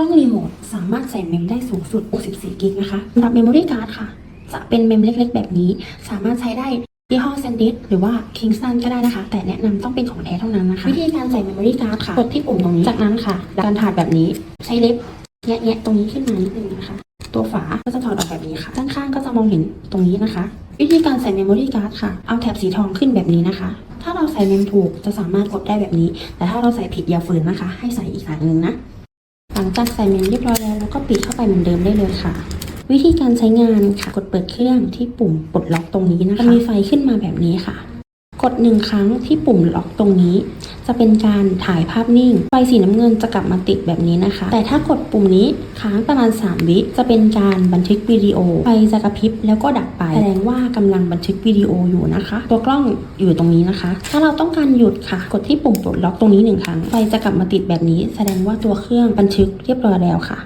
ล้องรีโมทสามารถใส่เมมได้สูงสุด 64 กิกนะคะสำหรับเมมโมรี่การ์ดค่ะ จะเป็นเมมเล็กๆ แบบนี้ สามารถใช้ได้ยี่ห้อ SanDisk หรือว่า Kingston ก็ได้นะคะ แต่แนะนำต้องเป็นของแท้เท่านั้นนะคะ วิธีการใส่เมมโมรี่การ์ดค่ะ กดที่ปุ่มตรงนี้ จากนั้นค่ะดันถาดแบบนี้ ใช้เล็บแงะๆตรงนี้ขึ้นมานิดนึงนะคะ ตัวฝาก็จะถอดออกแบบนี้ค่ะ ด้านข้างก็จะมองเห็นตรงนี้นะคะ วิธีการใส่เมมโมรี่การ์ดค่ะ เอาแถบสีทองขึ้นแบบนี้นะคะ ถ้าเราใส่เมมถูกจะสามารถกดได้แบบนี้ แต่ถ้าเราใส่ผิดอย่าฝืนนะคะ ให้ใส่อีกฝั่งหนึ่งนะ ลังจากใส่เมนเรียบร้อยแล้วเราก็ปิดเข้าไปเหมือนเดิมได้เลยค่ะ วิธีการใช้งานค่ะ กดเปิดเครื่องที่ปุ่มปลดล็อกตรงนี้นะคะจะมีไฟขึ้นมาแบบนี้ค่ะ กดหนึ่งครั้งที่ปุ่มล็อกตรงนี้ จะเป็นการถ่ายภาพนิ่ง ไฟสีน้ำเงินจะกลับมาติดแบบนี้นะคะ แต่ถ้ากดปุ่มนี้ค้างประมาณ 3 วิ จะเป็นการบันทึกวิดีโอ ไฟจะกระพริบแล้วก็ดับไป แสดงว่ากำลังบันทึกวิดีโออยู่นะคะ ตัวกล้องอยู่ตรงนี้นะคะ ถ้าเราต้องการหยุดค่ะ กดที่ปุ่มปลดล็อกตรงนี้หนึ่งครั้ง ไฟจะกลับมาติดแบบนี้ แสดงว่าตัวเครื่องบันทึกเรียบร้อยแล้วค่ะ